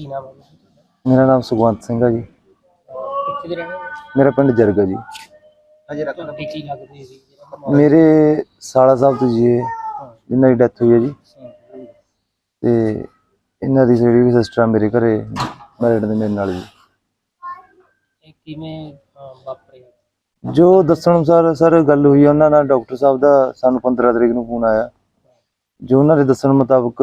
ਕੀ ਨਾਮ ਹੈ ਜੀ? ਮੇਰਾ ਨਾਮ ਸੁਖਵੰਤ ਸਿੰਘ ਹੈ ਜੀ। ਕਿੱਥੇ ਦੇ ਰਹਿਣੇ ਵਾਲੇ? ਮੇਰਾ ਪਿੰਡ ਜਰਗਾ ਜੀ। ਅਜੇ ਰੱਖ ਤੁਹਾਡੇ ਕੀ ਲੱਗਦੇ ਸੀ ਜਿਹੜਾ ਮੌਤ ਮੇਰੇ ਸਾਲਾ ਸਾਹਿਬ ਤੋਂ ਜੀ ਇਹ ਜਿਨ੍ਹਾਂ ਦੀ ਡੈਥ ਹੋਈ ਹੈ ਜੀ? ਤੇ ਇਹਨਾਂ ਦੀ ਜਿਹੜੀ ਵੀ ਸਿਸਟਰ ਆ ਮੇਰੇ ਘਰੇ ਮੈਰਿਡ ਦੇ ਮੇਰੇ ਨਾਲ ਜੀ। ਇਹ ਕਿਵੇਂ ਅਹ, ਵਾਪਰਿਆ? ਜੋ ਦੱਸਣ ਅਨੁਸਾਰ ਸਰ ਗੱਲ ਹੋਈ ਆ ਉਹਨਾਂ ਨਾਲ ਡਾਕਟਰ ਸਾਹਿਬ ਦਾ ਸਾਨੂੰ 15 ਤਰੀਕ ਨੂੰ ਫੋਨ ਆਇਆ। ਜੋ ਉਹਨਾਂ ਦੇ ਦੱਸਣ ਮੁਤਾਬਕ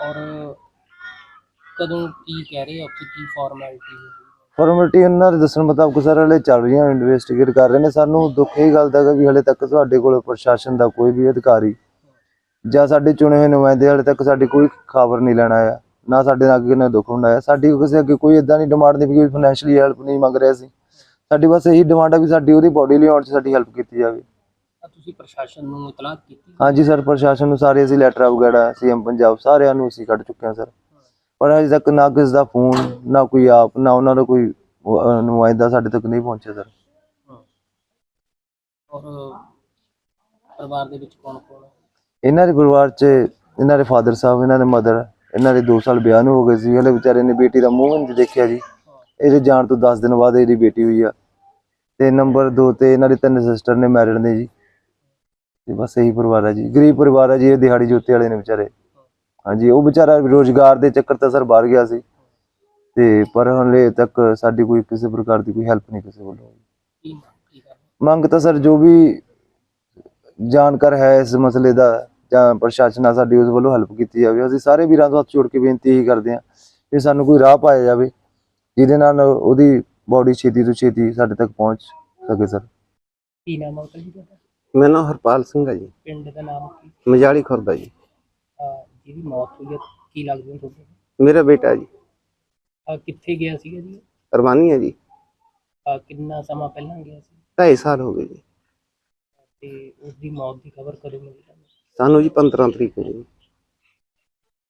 ਔਰ ਕਦੋਂ ਕੀ ਕਹਿ ਰਹੇ ਆ ਉੱਥੇ, ਕੀ ਫਾਰਮੈਲਿਟੀ ਫਾਰਮੈਲਿਟੀ ਇਹਨਾਂ ਦੇ ਦੱਸਣ ਮੁਤਾਬਕ ਸਰ, ਹਲੇ ਚੱਲ ਰਹੀਆਂ ਇਨਵੈਸਟੀਗੇਟ ਕਰ ਰਹੇ ਨੇ। ਸਾਨੂੰ ਦੁੱਖ ਇਹ ਗੱਲ ਦਾ ਹੈਗਾ ਵੀ ਹਲੇ ਤੱਕ ਤੁਹਾਡੇ ਕੋਲ ਪ੍ਰਸ਼ਾਸਨ ਦਾ ਕੋਈ ਵੀ ਅਧਿਕਾਰੀ ਜਾਂ ਸਾਡੇ ਚੁਣੇ ਹੋਏ ਨੁਮਾਇੰਦੇ ਹਲੇ ਤੱਕ ਸਾਡੀ ਕੋਈ ਖਬਰ ਨਹੀਂ ਲੈਣ ਆਇਆ। ਨਾ ਸਾਡੇ ਨਾਲ ਅੱਗੇ ਨਾ ਦੁੱਖ ਹੁੰਦਾ ਹੈ ਸਾਡੀ ਕਿਸੇ ਅੱਗੇ ਕੋਈ ਇਦਾਂ ਨਹੀਂ ਡਿਮਾਂਡ ਨਹੀਂ ਵੀ ਫਾਈਨੈਂਸ਼ੀਅਲੀ ਹੈਲਪ ਨਹੀਂ ਮੰਗ ਰਿਹਾ ਸੀ। ਸਾਡੀ ਬਸ ਇਹੀ ਡਿਮਾਂਡ ਹੈ ਵੀ ਸਾਡੀ ਉਹਦੀ ਬੋਡੀ ਲਿਆਉਣ 'ਚ ਸਾਡੀ ਹੈਲਪ ਕੀਤੀ ਜਾਵੇ। ਤੁਸੀਂ ਪ੍ਰਸ਼ਾਸਨ ਨੂੰ ਇਤਲਾਹ ਕੀਤੀ? ਹਾਂਜੀ ਸਰ ਪ੍ਰਸ਼ਾਸਨ ਨੂੰ ਸਾਰੇ ਅਸੀਂ ਲੈਟਰ ਵਗੈਰਾ ਸੀਐਮ ਪੰਜਾਬ ਸਾਰਿਆਂ ਨੂੰ ਅਸੀਂ ਕੱਢ ਚੁੱਕੇ ਹਾਂ ਸਰ। ਪਰ ਅਜੇ ਤੱਕ ਨਾ ਕਿਸੇ ਦਾ ਫੋਨ ਨਾ ਕੋਈ ਆਪ ਨਾ ਉਹਨਾਂ ਦਾ ਕੋਈ ਅਹ, ਨੁਮਾਇੰਦਾ ਸਾਡੇ ਤੱਕ ਨਹੀਂ ਪਹੁੰਚਿਆ ਸਰ। ਔਰ ਪਰਿਵਾਰ ਦੇ ਵਿੱਚ ਕੌਣ ਕੌਣ ਹੈ ਇਹਨਾਂ ਦੇ ਪਰਿਵਾਰ 'ਚ ਇਹਨਾਂ ਦੇ ਫਾਦਰ ਸਾਹਿਬ ਇਹਨਾਂ ਦੇ ਮਦਰ ਇਹਨਾਂ ਦੇ 2 ਸਾਲ ਵਿਆਹ ਨੂੰ ਹੋ ਗਏ ਸੀ। ਹਲੇ ਵਿਚਾਰੇ ਨੇ ਬੇਟੀ ਦਾ ਮੂੰਹ ਵੀ ਨਹੀਂ ਦੇਖਿਆ ਜੀ। ਇਹਦੇ ਜਾਣ ਤੋਂ 10 ਦਿਨ ਬਾਅਦ ਇਹਦੀ ਬੇਟੀ ਹੋਈ ਆ। ਤੇ ਨੰਬਰ 2 ਤੇ ਇਹਨਾਂ ਦੇ ਤਿੰਨ ਸਿਸਟਰ ਨੇ ਮੈਰਿਡ ਨੇ ਜੀ। ਤੇ ਬਸ ਇਹੀ ਪਰਿਵਾਰ ਹੈ ਜੀ। ਗਰੀਬ ਪਰਿਵਾਰ ਹੈ ਜੀ ਇਹ ਦਿਹਾੜੀ ਜੋਤੇ ਵਾਲੇ ਨੇ ਵਿਚਾਰੇ। ਹਾਂਜੀ ਉਹ ਵਿਚਾਰਾ ਰੋਜ਼ਗਾਰ ਦੇ ਚੱਕਰ ਤਾਂ ਸਰ ਬਾਹਰ ਗਿਆ ਸੀ। ਤੇ ਪਰ ਹਲੇ ਤੱਕ ਸਾਡੀ ਕੋਈ ਕਿਸੇ ਪ੍ਰਕਾਰ ਦੀ ਕੋਈ ਹੈਲਪ ਨਹੀਂ ਕਿਸੇ ਵੱਲੋਂ ਹੋਈ। ਮੰਗ ਤਾਂ ਸਰ ਜੋ ਵੀ ਜਾਣਕਾਰ ਹੈ ਇਸ ਮਸਲੇ ਦਾ ਜਾਂ ਪ੍ਰਸ਼ਾਸਨ ਆ ਸਾਡੀ ਉਸ ਵੱਲੋਂ ਹੈਲਪ ਕੀਤੀ ਜਾਵੇ। ਅਸੀਂ ਸਾਰੇ ਵੀਰਾਂ ਤੋਂ ਹੱਥ ਜੋੜ ਕੇ ਬੇਨਤੀ ਇਹੀ ਕਰਦੇ ਹਾਂ ਕਿ ਸਾਨੂੰ ਕੋਈ ਰਾਹ ਪਾਇਆ ਜਾਵੇ ਜਿਹਦੇ ਨਾਲ ਉਹਦੀ ਬਾਡੀ ਛੇਤੀ ਤੋਂ ਛੇਤੀ ਸਾਡੇ ਤੱਕ ਪਹੁੰਚ ਸਕੇ ਸਰ। ਕੀ ਨਾਮ ਹੈ ਤੁਹਾਡਾ? ਮੇਰਾ ਨਾਮ ਹਰਪਾਲ ਸਿੰਘ ਹੈ ਜੀ। ਪਿੰਡ ਦਾ ਨਾਮ ਕੀ? ਮਜਾਲੀ ਖੁਰਦਾ ਜੀ। ਅਹ, ਜਿਹਦੀ ਮੌਤ ਹੋਈ ਹੈ ਕੀ ਲੱਗਦਾ ਤੁਹਾਨੂੰ? ਮੇਰਾ ਬੇਟਾ ਜੀ। ਅਹ, ਕਿੱਥੇ ਗਿਆ ਸੀਗਾ ਜੀ? ਅਰਮਾਨੀ ਹੈ ਜੀ। ਅਹ, ਕਿੰਨਾ ਸਮਾਂ ਪਹਿਲਾਂ ਗਿਆ ਸੀ? 2.5 ਸਾਲ ਹੋ ਗਏ ਜੀ। ਤੇ ਉਸ ਦੀ ਮੌਤ ਦੀ ਖਬਰ ਕਦੋਂ ਮਿਲੀ ਤੁਹਾਨੂੰ? ਸਾਨੂੰ ਜੀ 15 ਤਰੀਕ ਨੂੰ ਜੀ।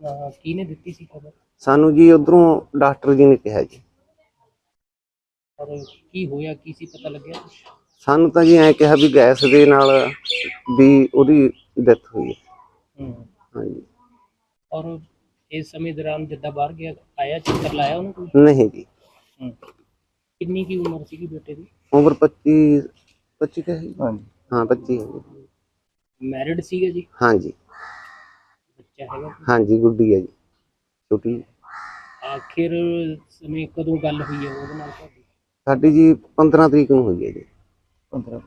ਅਹ, ਕਿਹਨੇ ਦਿੱਤੀ ਸੀ ਖਬਰ? ਸਾਨੂੰ ਜੀ ਉਧਰੋਂ ਡਾਕਟਰ ਜੀ ਨੇ ਕਿਹਾ ਜੀ। ਔਰ ਕੀ ਹੋਇਆ ਕੀ ਸੀ ਪਤਾ ਲੱਗਿਆ ਕੁਛ? ਸਾਨੂੰ ਤਾਂ ਜੀ ਐਂ ਕਿਹਾ ਵੀ ਗੈਸ ਦੇ ਨਾਲ ਵੀ ਉਹਦੀ ਡੈਥ ਹੋਈ ਹੈ। ਹੂੰ। ਹਾਂਜੀ। ਔਰ ਇਸ ਸਮੇਂ ਦੌਰਾਨ ਜਿੱਦਾਂ ਬਾਹਰ ਗਿਆ ਆਇਆ ਚੱਕਰ ਲਾਇਆ ਉਹਨੂੰ ਕੋਈ? ਨਹੀਂ ਜੀ। ਹੂੰ। ਕਿੰਨੀ ਕੀ ਉਮਰ ਸੀਗੀ ਬੇਟੇ ਦੀ? ਉਮਰ 25 25 ਕਹੇ ਜੀ? ਹਾਂਜੀ। ਹਾਂ 25 ਹੈ ਜੀ। ਮੈਰਿਡ ਸੀਗਾ ਜੀ? ਹਾਂਜੀ। ਬੱਚਾ ਹੈਗਾ ਕੋਈ? ਹਾਂਜੀ ਗੁੱਡੀ ਹੈ ਜੀ। ਛੋਟੀ ਆਖਿਰ ਸਮੇਂ ਕਦੋਂ ਗੱਲ ਹੋਈ ਹੈ ਉਹਦੇ ਨਾਲ ਤੁਹਾਡੀ? ਸਾਡੀ ਜੀ 15 ਤਰੀਕ ਨੂੰ ਹੋਈ ਹੈ ਜੀ। 15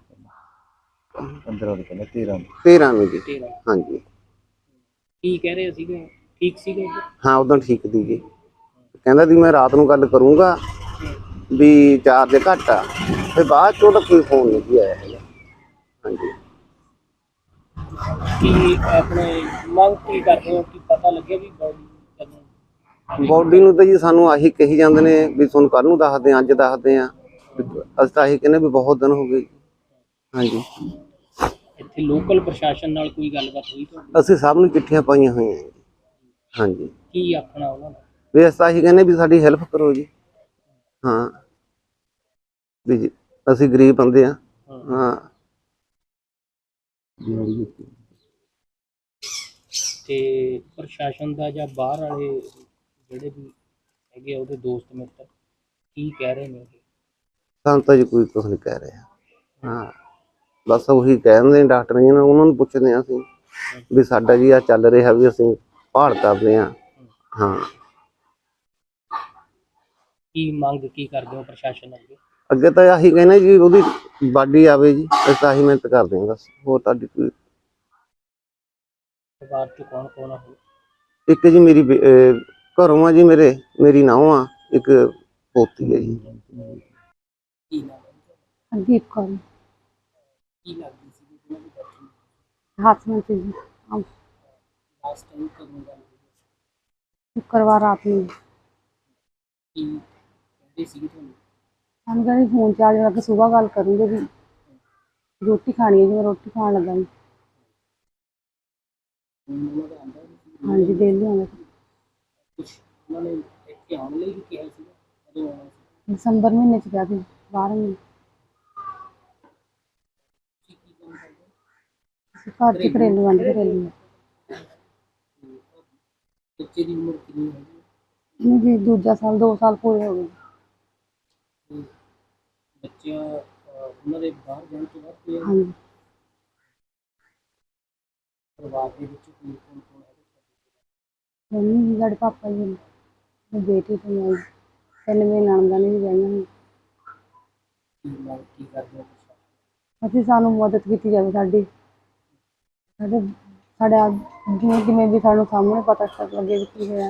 15 ਦੇ ਪਹਿਲਾਂ 13 13 ਨੂੰ ਜੀ ਤੇਰਾ। ਹਾਂਜੀ। ਕੀ ਕਹਿ ਰਹੇ ਸੀਗੇ? ਠੀਕ ਸੀਗੇ ਉਹ? ਹਾਂ ਉਦੋਂ ਠੀਕ ਦੀ ਜੀ। ਕਹਿੰਦਾ ਵੀ ਮੈਂ ਰਾਤ ਨੂੰ ਗੱਲ ਕਰੂੰਗਾ ਵੀ ਚਾਰਜ ਘੱਟ ਆ। ਤੇ ਬਾਅਦ ਚ ਉਹਦਾ ਕੋਈ ਫੋਨ ਨਹੀਂ ਜੀ ਆਇਆ ਹੈਗਾ। ਹਾਂਜੀ। ਕੀ ਆਪਣੇ ਮੰਗ ਕੀ ਕਰਦੇ ਹੋ? ਕਿ ਪਤਾ ਲੱਗੇ ਵੀ ਬੋਡੀ ਕਦੋਂ ਬੋਡੀ ਨੂੰ ਤਾਂ ਜੀ ਸਾਨੂੰ ਆਹੀ ਕਹੀ ਜਾਂਦੇ ਨੇ ਵੀ ਤੁਹਾਨੂੰ ਕੱਲ ਨੂੰ ਦੱਸਦੇ ਆ ਅੱਜ ਦੱਸਦੇ ਆ। ਅਸੀਂ ਤਾਂ ਆਹੀ ਕਹਿੰਦੇ ਵੀ ਬਹੁਤ ਦਿਨ ਹੋ ਗਏ ਜੀ। ਹਾਂਜੀ। ਇੱਥੇ ਲੋਕਲ ਪ੍ਰਸ਼ਾਸਨ ਨਾਲ ਕੋਈ ਗੱਲਬਾਤ ਹੋਈ ਤੁਹਾਡੀ? ਅਸੀਂ ਸਭ ਨੂੰ ਚਿੱਠੀਆਂ ਪਾਈਆਂ ਹੋਈਆਂ ਜੀ। ਹਾਂਜੀ। ਕੀ ਆਖਣਾ ਉਹਨਾਂ ਦਾ ਵੀ ਅਸੀਂ ਤਾਂ ਕਹਿੰਦੇ ਵੀ ਸਾਡੀ ਹੈਲਪ ਕਰੋ ਜੀ। ਹਾਂ। ਵੀ ਜੀ, ਅਸੀਂ ਗਰੀਬ ਬੰਦੇ ਆ ਹਾਂ। ਤੇ ਪ੍ਰਸ਼ਾਸਨ ਦਾ ਜਾਂ ਬਾਹਰ ਵਾਲੇ ਜਿਹੜੇ ਵੀ ਹੈਗੇ ਆ ਉਹਦੇ ਦੋਸਤ ਮਿੱਤਰ ਕੀ ਕਹਿ ਰਹੇ ਨੇ ਇਹ? ਸਾਨੂੰ ਤਾਂ ਜੀ ਕੋਈ ਕੁਝ ਨਹੀਂ ਕਹਿ ਰਿਹਾ। ਹਾਂ। ਬਸ ਉਹੀ ਕਹਿੰਦੇ ਨੇ ਡਾਕਟਰ ਜੀ ਨੇ ਉਹਨਾਂ ਨੂੰ ਪੁੱਛਦੇ ਆ ਅਸੀਂ ਵੀ ਸਾਡਾ ਜੀ ਆ ਚੱਲ ਰਿਹਾ ਵੀ ਅਸੀਂ ਭਾਲ ਕਰਦੇ ਆ ਹਾਂ। ਕੀ ਮੰਗ ਕੀ ਕਰਦੇ ਹੋ ਪ੍ਰਸ਼ਾਸਨ ਅੱਗੇ? ਅੱਗੇ ਤਾਂ ਆਹੀ ਕਹਿੰਦੇ ਜੀ ਉਹਦੀ ਬਾਡੀ ਆਵੇ ਜੀ ਅਸੀਂ ਤਾਂ ਆਹੀ ਮਿਹਨਤ ਕਰਦੇ ਹਾਂ ਬਸ ਹੋਰ ਤੁਹਾਡੀ ਕੋਈ ਪਰਿਵਾਰ ਚ ਕੌਣ ਕੌਣ ਆ? ਹੋਰ? ਇੱਕ ਜੀ ਮੇਰੀ ਬੇ- ਅਹ ਘਰੋਂ ਆ ਜੀ ਮੇਰੇ ਮੇਰੀ ਨਾਂਹ ਆ ਇੱਕ ਪੋਤੀ ਹੈ ਜੀ। ਕੀ ਨਾਮ ਹੈ? ਹਰਦੀਪ ਕੌਰ। ਕੀ ਲੱਗਦੀ ਸੀ ਜਿਹਨਾਂ ਦੀ ਡੈਥ ਹਸਬੈਂਡ ਸੀ ਜੀ। ਲਾਸਟ ਟਾਈਮ ਕਦੋਂ ਗੱਲ ਹੋਈ? ਸ਼ੁੱਕਰਵਾਰ ਰਾਤ ਨੂੰ। ਕੀ ਕਹਿੰਦੇ ਸੀ ਤੁਹਾਨੂੰ? ਸਾਨੂੰ ਕਹਿੰਦੇ ਫੋਨ ਚਾਰਜ ਕਰਕੇ ਸਵੇਰ ਗੱਲ ਕਰੂੰਗੇ ਵੀ ਰੋਟੀ ਖਾਣੀ ਹੈ ਜੀ ਮੈਂ ਰੋਟੀ ਖਾਣ ਲੱਗਾ ਜੀ। ਹੁਣ ਉਹਨਾਂ ਦਾ ਆਂਦਾ ਨਹੀਂ ਹਾਂਜੀ ਡੇਲੀ ਆਉਂਦਾ ਸੀ। ਕੁਝ ਉਹਨਾਂ ਨੇ ਇੱਥੇ ਆਉਣ ਲਈ ਵੀ ਕਿਹਾ ਸੀ ਕਦੋਂ ਆਉਣਾ ਸੀ? ਦਸੰਬਰ ਮਹੀਨੇ ਚ ਗਿਆ ਸੀ। ਬਾਹਰ ਮਹੀਨੇ ਕੀ ਕੀ ਕੰਮ ਕਰਦੇ ਅਸੀਂ ਘਰ ਚ ਘਰੇਲੂ ਆਂਦੇ ਘਰੇਲੂ ਬੱਚੇ ਦੀ ਉਮਰ ਕਿੰਨੀ ਹੈ ਨਹੀਂ ਜੀ ਦੂਜਾ ਸਾਲ 2 ਸਾਲ ਪੂਰੇ ਹੋ ਗਏ। ਤੇ ਬੱਚਿਆਂ ਅਹ, ਉਹਨਾਂ ਦੇ ਬਾਹਰ ਜਾਣ ਤੋਂ ਬਾਅਦ ਕੋਈ ਹਾਂਜੀ। ਪਰਿਵਾਰ ਦੇ ਵਿੱਚ ਕੋਈ ਕੌਣ ਕੌਣ ਹੈ ਮੰਮੀ ਜੀ ਸਾਡੇ ਪਾਪਾ ਜੀ ਨੇ ਬੇਟੀ ਤੇ ਮੈਂ। ਤਿੰਨ ਮੇਰੇ ਨਣਦਾਂ ਨੇ ਵੀ ਵਿਆਹੀਆਂ ਕੀ ਕੀ ਕਰਦੇ ਹੋ ਤੁਸੀਂ ਅਸੀਂ ਸਾਨੂੰ ਮਦਦ ਕੀਤੀ ਜਾਵੇ ਸਾਡੀ। ਸਾਡੇ ਸਾਡੇ ਜਿਵੇਂ ਜਿਵੇਂ ਵੀ ਸਾਨੂੰ ਸਾਹਮਣੇ ਪਤਾ ਲੱਗੇ ਵੀ ਕੀ ਹੋਇਆ।